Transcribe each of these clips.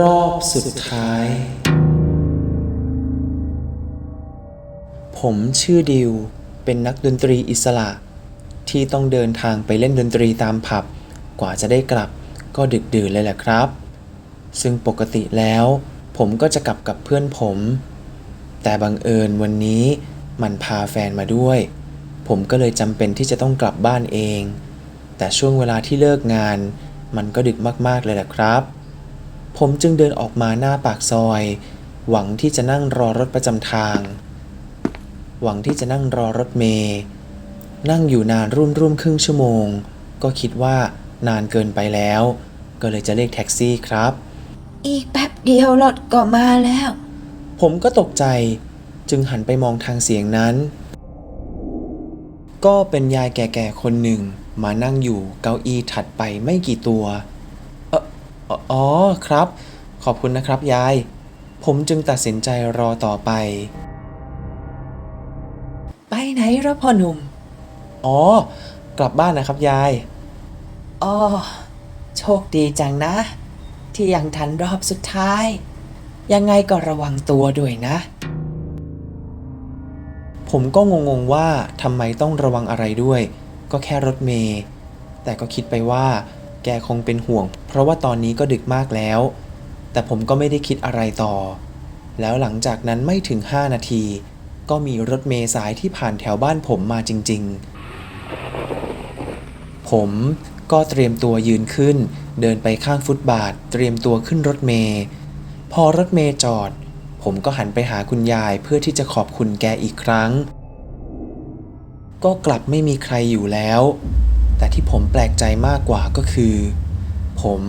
รอบสุดท้าย ผมชื่อดิว เป็นนักดนตรีอิสระ ที่ต้องเดินทางไปเล่นดนตรีตามผับ กว่าจะได้กลับก็ดึกดื่นเลยแหละครับ ซึ่งปกติแล้ว ผมก็จะกลับกับเพื่อนผม แต่บังเอิญวันนี้มันพาแฟนมาด้วย ผมก็เลยจำเป็นที่จะต้องกลับบ้านเอง แต่ช่วงเวลาที่เลิกงาน มันก็ดึกมากๆเลยแหละครับ ผมจึงเดินออกมาหน้าปากซอย หวังที่จะนั่งรอรถประจำทาง หวังที่จะนั่งรอรถเมย์นั่งอยู่นานรุ่มรุ่มครึ่งชั่วโมง ก็คิดว่านานเกินไปแล้ว ก็เลยจะเรียกแท็กซี่ครับ อีกแป๊บเดียวรถก็มาแล้ว ผมก็ตกใจจึงหันไปมองทางเสียงนั้น ก็เป็นยายแก่ๆคนหนึ่งมานั่งอยู่เก้าอี้ถัดไปไม่กี่ตัวเอ ออ๋ออ๋อครับ ขอบคุณนะครับยาย ผมจึงตัดสินใจรอต่อไป ไปไหนละพ่อหนุ่ม อ๋อ กลับบ้านนะครับยาย อ๋อ โชคดีจังนะ ที่ยังทันรอบสุดท้าย ยังไงก็ระวังตัวด้วยนะ ผมก็งงๆว่าทำไมต้องระวังอะไรด้วย ก็แค่รถเมย์แต่ก็คิดไปว่า แกคงเป็นห่วง เพราะว่าตอนนี้ก็ดึกมากแล้ว แต่ผมก็ไม่ได้คิดอะไรต่อ แล้วหลังจากนั้นไม่ถึง 5 นาที ก็มีรถเมย์สายที่ผ่านแถวบ้านผมมาจริง ๆ ผมก็เตรียมตัวยืนขึ้น เดินไปข้างฟุตบาท เตรียมตัวขึ้นรถเมย์พอรถเมย์จอด ผมก็หันไปหาคุณยายเพื่อที่จะขอบคุณแกอีกครั้ง ก็กลับไม่มีใครอยู่แล้ว แต่ที่ผมแปลกใจมากกว่าก็คือ ผม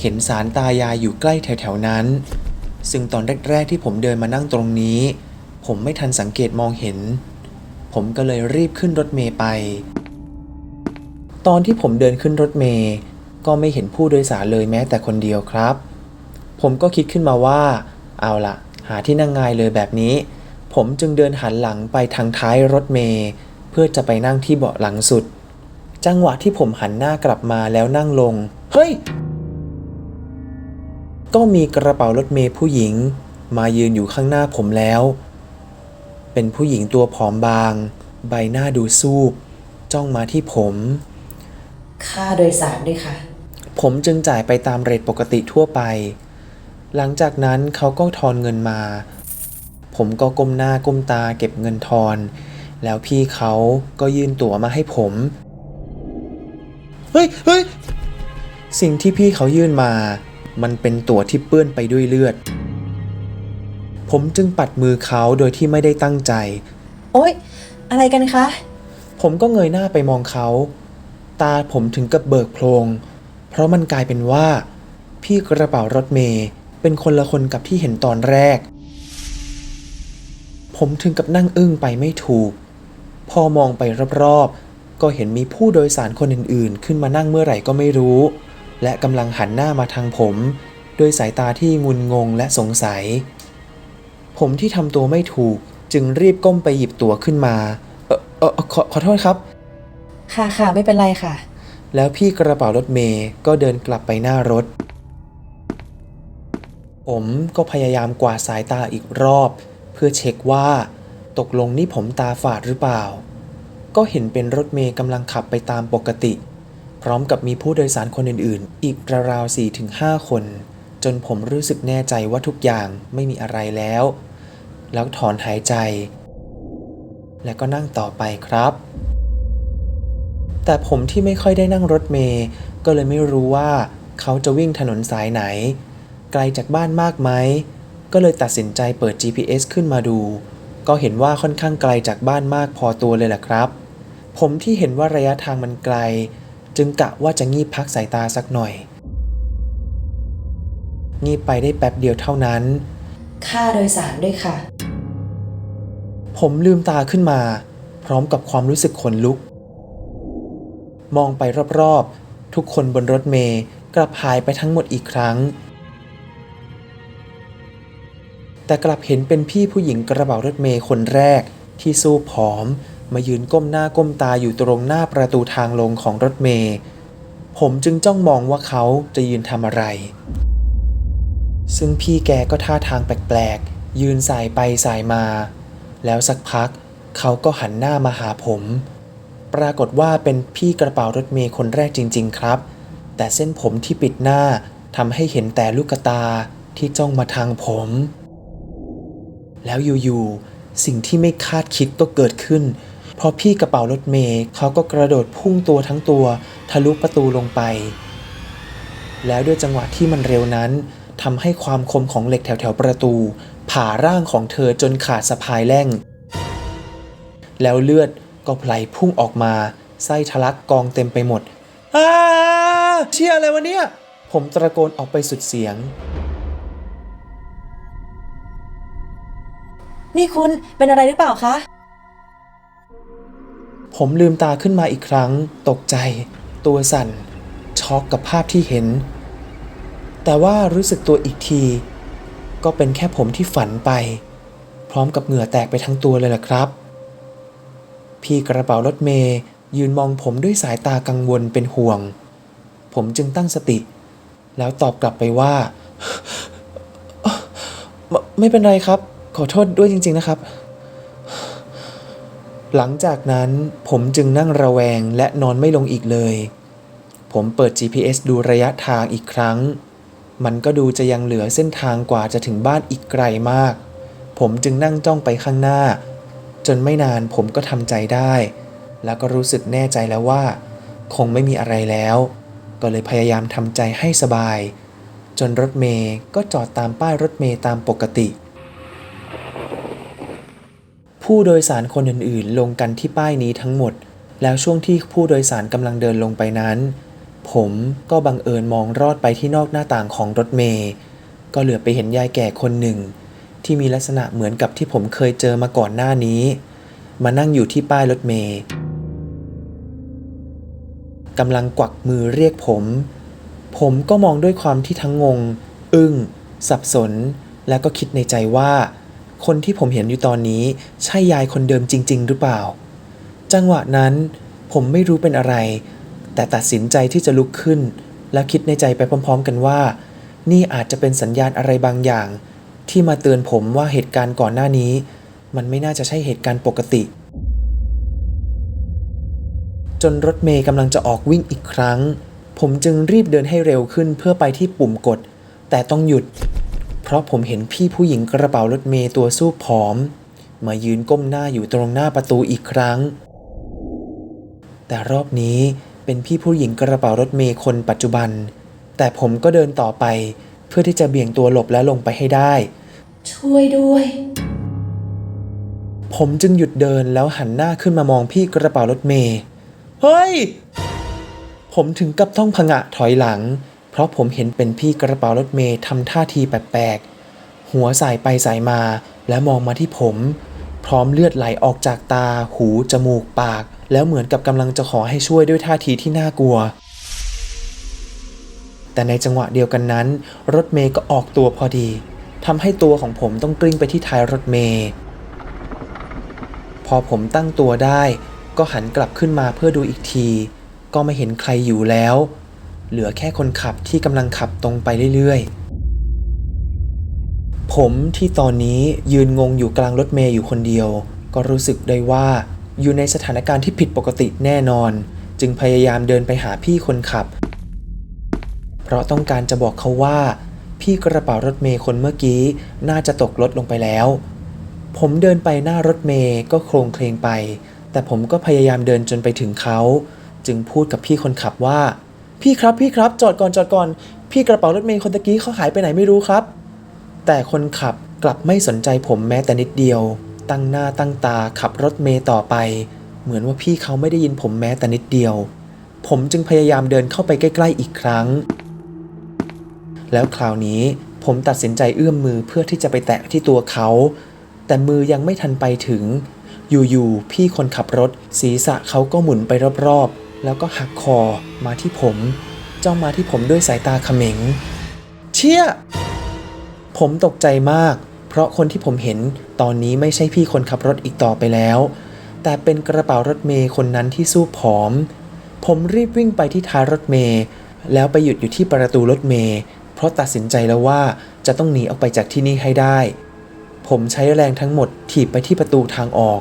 เห็นสารตายายอยู่ใกล้แถวๆนั้น ซึ่งตอนแรกๆที่ผมเดินมานั่งตรงนี้ ผมไม่ทันสังเกตมองเห็น ผมก็เลยรีบขึ้นรถเมย์ไป ตอนที่ผมเดินขึ้นรถเมย์ก็ไม่เห็นผู้โดยสารเลยแม้แต่คนเดียวครับ ผมก็คิดขึ้นมาว่า เอาละหาที่นั่งง่ายเลยแบบนี้ ผมจึงเดินหันหลังไปทางท้ายรถเมย์เพื่อจะไปนั่งที่เบาะหลังสุด จังหวะที่ผมหันหน้ากลับมาแล้วนั่งลง เฮ้ย ก็มีกระเป๋ารถเมย์ผู้หญิง มายืนอยู่ข้างหน้าผมแล้ว เป็นผู้หญิงตัวผอมบาง ใบหน้าดูซูบ จ้องมาที่ผม ค่าโดยสารด้วยค่ะ ผมจึงจ่ายไปตามเรทปกติทั่วไป หลังจากนั้นเขาก็ทอนเงินมา ผมก็ก้มหน้าก้มตาเก็บเงินทอน แล้วพี่เขาก็ยื่นตั๋วมาให้ผม เฮ้ยเฮ้ยสิ่งที่พี่เขายื่นมา มันเป็นตั๋วที่เปื้อนไปด้วยเลือด ผมจึงปัดมือเขาโดยที่ไม่ได้ตั้งใจ โอ๊ย อะไรกันคะ ผมก็เงยหน้าไปมองเขา ตาผมถึงกับเบิกโพลงเพราะมันกลายเป็นว่า พี่กระเป๋ารถเมย์เป็นคนละคนกับที่เห็นตอนแรก ผมถึงกับนั่งอึ้งไปไม่ถูก พอมองไปรอบๆ ก็เห็นมีผู้โดยสารคนอื่นๆ ขึ้นมานั่งเมื่อไหร่ก็ไม่รู้ และกำลังหันหน้ามาทางผมด้วยสายตาที่งุนงงและสงสัย ผมที่ทำตัวไม่ถูกจึงรีบก้มไปหยิบตั๋วขึ้นมา เออเออขอขอโทษครับ ค่ะค่ะไม่เป็นไรค่ะ แล้วพี่กระเป๋ารถเมย์ก็เดินกลับไปหน้ารถ ผมก็พยายามกวาดสายตาอีกรอบ เพื่อเช็คว่า ตกลงนี่ผมตาฝาดหรือเปล่า ก็เห็นเป็นรถเมย์กำลังขับไปตามปกติ พร้อมกับมีผู้โดยสารคนอื่นๆ อีกราวๆ4-5คน จนผมรู้สึกแน่ใจว่าทุกอย่างไม่มีอะไรแล้ว แล้วถอนหายใจ และก็นั่งต่อไปครับ แต่ผมที่ไม่ค่อยได้นั่งรถเมย์ก็เลยไม่รู้ว่าเขาจะวิ่งถนนสายไหน ไกลจากบ้านมากไหมก็เลยตัดสินใจเปิด GPS ขึ้นมาดู ก็เห็นว่าค่อนข้างไกลจากบ้านมากพอตัวเลยแหละครับ ผมที่เห็นว่าระยะทางมันไกล จึงกะว่าจะงีบพักสายตาสักหน่อย งีบไปได้แป๊บเดียวเท่านั้น ค่าโดยสารด้วยค่ะ ผมลืมตาขึ้นมา พร้อมกับความรู้สึกขนลุก มองไปรอบๆ ทุกคนบนรถเมย์กลับหายไปทั้งหมดอีกครั้ง แต่กลับเห็นเป็นพี่ผู้หญิงกระเป๋ารถเมย์คนแรก ที่สู้ผอม มายืนก้มหน้าก้มตาอยู่ตรงหน้าประตูทางลงของรถเมย์ผมจึงจ้องมองว่าเขาจะยืนทำอะไร ซึ่งพี่แกก็ท่าทางแปลกๆ ยืนสายไปสายมา แล้วสักพัก เขาก็หันหน้ามาหาผม ปรากฏว่าเป็นพี่กระเป๋ารถเมย์คนแรกจริง ๆ ครับ แต่เส้นผมที่ปิดหน้าทำให้เห็นแต่ลูกตาที่จ้องมาทางผม แล้วอยู่ๆสิ่งที่ไม่คาดคิดก็เกิดขึ้น เพราะพี่กระเป๋ารถเมย์เขาก็กระโดดพุ่งตัวทั้งตัวทะลุประตูลงไป แล้วด้วยจังหวะที่มันเร็วนั้นทำให้ความคมของเหล็กแถวๆประตู ผ่าร่างของเธอจนขาดสะพายแล่ง แล้วเลือดก็ไหลพุ่งออกมาไส้ทะลักกองเต็มไปหมดอาเชี่ยอะไรวะเนี่ย ผมตะโกนออกไปสุดเสียง นี่คุณเป็นอะไรหรือเปล่าคะ ผมลืมตาขึ้นมาอีกครั้ง ตกใจ ตัวสั่น ช็อกกับภาพที่เห็น แต่ว่ารู้สึกตัวอีกที ก็เป็นแค่ผมที่ฝันไป พร้อมกับเหงื่อแตกไปทั้งตัวเลยล่ะครับ พี่กระเป๋ารถเมย์ยืนมองผมด้วยสายตากังวลเป็นห่วง ผมจึงตั้งสติ แล้วตอบกลับไปว่า ไม่ไม่เป็นไรครับ ขอโทษด้วยจริง ๆนะครับ หลังจากนั้นผมจึงนั่งระแวงและนอนไม่ลงอีกเลย ผมเปิด GPS ดูระยะทางอีกครั้ง มันก็ดูจะยังเหลือเส้นทางกว่าจะถึงบ้านอีกไกลมาก ผมจึงนั่งจ้องไปข้างหน้า จนไม่นานผมก็ทำใจได้ แล้วก็รู้สึกแน่ใจแล้วว่า คงไม่มีอะไรแล้ว ก็เลยพยายามทำใจให้สบาย จนรถเมย์ก็จอดตามป้ายรถเมย์ตามปกติ ผู้โดยสารคนอื่นๆ ลงกันที่ป้ายนี้ทั้งหมด แล้วช่วงที่ผู้โดยสารกำลังเดินลงไปนั้น ผมก็บังเอิญมองรอดไปที่นอกหน้าต่างของรถเมย์ก็เหลือไปเห็นยายแก่คนหนึ่ง ที่มีลักษณะเหมือนกับที่ผมเคยเจอมาก่อนหน้านี้ มานั่งอยู่ที่ป้ายรถเมย์กำลังกวักมือเรียกผม ผมก็มองด้วยความที่ทั้งงง อึ้ง สับสน แล้วก็คิดในใจว่า คนที่ผมเห็นอยู่ตอนนี้ใช่ยายคนเดิมจริง ๆ หรือเปล่า จังหวะนั้นผมไม่รู้เป็นอะไร แต่ตัดสินใจที่จะลุกขึ้น แล้วคิดในใจไปพร้อม ๆ กันว่า นี่อาจจะเป็นสัญญาณอะไรบางอย่าง ที่มาเตือนผมว่าเหตุการณ์ก่อนหน้านี้ มันไม่น่าจะใช่เหตุการณ์ปกติ จนรถเมย์กำลังจะออกวิ่งอีกครั้ง ผมจึงรีบเดินให้เร็วขึ้นเพื่อไปที่ปุ่มกด แต่ต้องหยุด เพราะผมเห็นพี่ผู้หญิงกระเป๋ารถเมย์ตัวสูบผอม มายืนก้มหน้าอยู่ตรงหน้าประตูอีกครั้ง แต่รอบนี้เป็นพี่ผู้หญิงกระเป๋ารถเมย์คนปัจจุบัน แต่ผมก็เดินต่อไป เพื่อที่จะเบี่ยงตัวหลบและลงไปให้ได้ ช่วยด้วย ผมจึงหยุดเดินแล้วหันหน้าขึ้นมามองพี่กระเป๋ารถเมย์เฮ้ย ผมถึงกับต้องผงะถอยหลัง เพราะผมเห็นเป็นพี่กระเป๋ารถเมย์ทำท่าทีแปลกๆ หัวสายไปสายมาและมองมาที่ผม พร้อมเลือดไหลออกจากตา หู จมูก ปาก แล้วเหมือนกับกำลังจะขอให้ช่วยด้วยท่าทีที่น่ากลัว แต่ในจังหวะเดียวกันนั้น รถเมย์ก็ออกตัวพอดีทำให้ตัวของผมต้องกลิ้งไปที่ท้ายรถเมย์พอผมตั้งตัวได้ ก็หันกลับขึ้นมาเพื่อดูอีกที ก็ไม่เห็นใครอยู่แล้ว เหลือแค่คนขับที่กำลังขับตรงไปเรื่อยๆ ผมที่ตอนนี้ยืนงงอยู่กลางรถเมย์อยู่คนเดียว ก็รู้สึกได้ว่า อยู่ในสถานการณ์ที่ผิดปกติแน่นอน จึงพยายามเดินไปหาพี่คนขับ เพราะต้องการจะบอกเขาว่า พี่กระเป๋ารถเมย์คนเมื่อกี้น่าจะตกรถลงไปแล้ว ผมเดินไปหน้ารถเมย์ก็โครงเคลงไป แต่ผมก็พยายามเดินจนไปถึงเขา จึงพูดกับพี่คนขับว่า พี่ครับพี่ครับจอดก่อนจอดก่อน พี่กระเป๋ารถเมย์คนตะกี้เขาหายไปไหนไม่รู้ครับ แต่คนขับกลับไม่สนใจผมแม้แต่นิดเดียว ตั้งหน้าตั้งตาขับรถเมย์ต่อไป เหมือนว่าพี่เขาไม่ได้ยินผมแม้แต่นิดเดียว ผมจึงพยายามเดินเข้าไปใกล้ ๆ อีกครั้ง แล้วคราวนี้ผมตัดสินใจเอื้อมมือเพื่อที่จะไปแตะที่ตัวเขา แต่มือยังไม่ทันไปถึง อยู่ๆพี่คนขับรถ ศีรษะเขาก็หมุนไปรอบๆ แล้วก็หักคอมาที่ผม จ้องมาที่ผมด้วยสายตาเขม็ง เชี่ย ผมตกใจมาก เพราะคนที่ผมเห็นตอนนี้ไม่ใช่พี่คนขับรถอีกต่อไปแล้ว แต่เป็นกระเป๋ารถเมย์คนนั้นที่สู้ผอม ผมรีบวิ่งไปที่ท้ายรถเมย์แล้วไปหยุดอยู่ที่ประตูรถเมย์เพราะตัดสินใจแล้วว่าจะต้องหนีออกไปจากที่นี่ให้ได้ ผมใช้แรงทั้งหมดถีบไปที่ประตูทางออก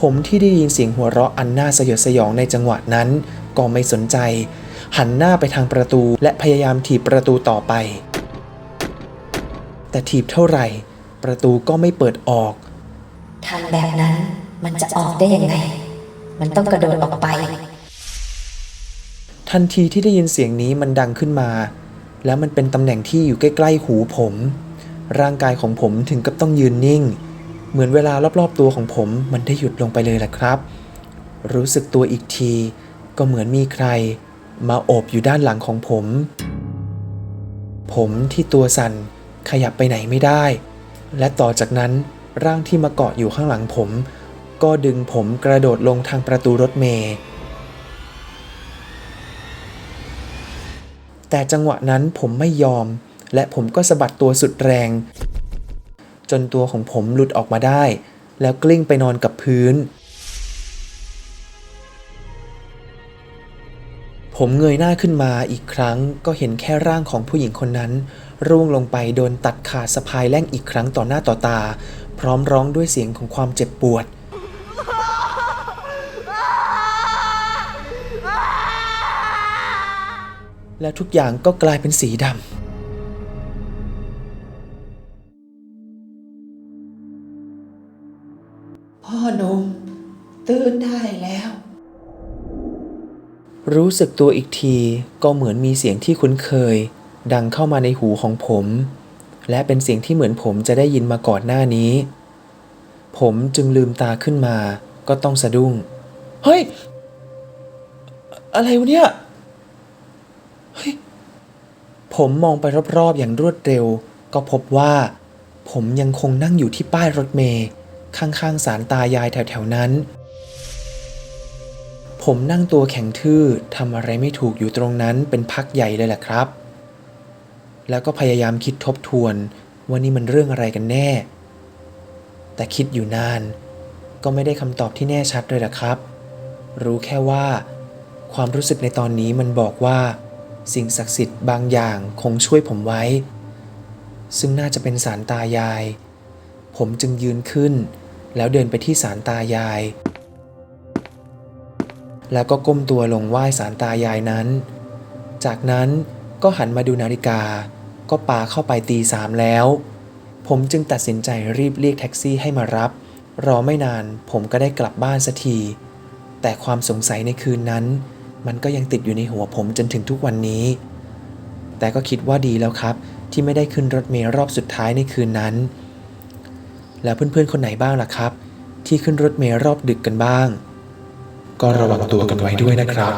ผมที่ได้ยินเสียงหัวเราะอันน่าสยดสยองในจังหวะนั้น ก็ไม่สนใจ หันหน้าไปทางประตูและพยายามถีบประตูต่อไป แต่ถีบเท่าไหร่ ประตูก็ไม่เปิดออกทำแบบนั้นมันจะออกได้ยังไง มันต้องกระโดดออกไป ทันทีที่ได้ยินเสียงนี้มันดังขึ้นมา แล้วมันเป็นตำแหน่งที่อยู่ใกล้ๆหูผม ร่างกายของผมถึงกับต้องยืนนิ่ง เหมือนเวลารอบๆตัวของผมมันได้หยุดลงไปเลยแหละครับ รู้สึกตัวอีกที ก็เหมือนมีใคร มาโอบอยู่ด้านหลังของผม ผมที่ตัวสั่นขยับไปไหนไม่ได้ และต่อจากนั้นร่างที่มาเกาะอยู่ข้างหลังผม ก็ดึงผมกระโดดลงทางประตูรถเมล์แต่จังหวะนั้นผมไม่ยอม และผมก็สะบัดตัวสุดแรง จนตัวของผมหลุดออกมาได้ แล้วกลิ้งไปนอนกับพื้น ผมเงยหน้าขึ้นมาอีกครั้งก็เห็นแค่ร่างของผู้หญิงคนนั้น ร่วงลงไปโดนตัดขาดสะพายแล่งอีกครั้งต่อหน้าต่อตา พร้อมร้องด้วยเสียงของความเจ็บปวดแล้วทุกอย่างก็กลายเป็นสีดำ อหนุ่มตื่นได้แล้ว รู้สึกตัวอีกทีก็เหมือนมีเสียงที่คุ้นเคย ดังเข้ามาในหูของผม และเป็นเสียงที่เหมือนผมจะได้ยินมาก่อนหน้านี้ ผมจึงลืมตาขึ้นมา ก็ต้องสะดุ้ง เฮ้ย อะไรวะเนี่ยเฮ้ยผมมองไปรอบๆอย่างรวดเร็ว ก็พบว่า ผมยังคงนั่งอยู่ที่ป้ายรถเมล์ ข้างๆศาลตายายแถวๆนั้น ผมนั่งตัวแข็งทื่อทำอะไรไม่ถูกอยู่ตรงนั้นเป็นพักใหญ่เลยแหละครับ แล้วก็พยายามคิดทบทวนว่านี่มันเรื่องอะไรกันแน่ แต่คิดอยู่นาน ก็ไม่ได้คำตอบที่แน่ชัดเลยละครับ รู้แค่ว่า ความรู้สึกในตอนนี้มันบอกว่า สิ่งศักดิ์สิทธิ์บางอย่างคงช่วยผมไว้ ซึ่งน่าจะเป็นสารตายาย ผมจึงยืนขึ้น แล้วเดินไปที่สารตายาย แล้วก็ก้มตัวลงไหว้สารตายายนั้น จากนั้นก็หันมาดูนาฬิกา ก็ปาเข้าไปตีสามแล้ว ผมจึงตัดสินใจรีบเรียกแท็กซี่ให้มารับ รอไม่นานผมก็ได้กลับบ้านสักที แต่ความสงสัยในคืนนั้น มันก็ยังติดอยู่ในหัวผมจนถึงทุกวันนี้ แต่ก็คิดว่าดีแล้วครับ ที่ไม่ได้ขึ้นรถเมล์รอบสุดท้ายในคืนนั้น แล้วเพื่อนๆคนไหนบ้างล่ะครับ ที่ขึ้นรถเมล์รอบดึกกันบ้าง ก็ระวังตัวกันไว้ด้วยนะครับ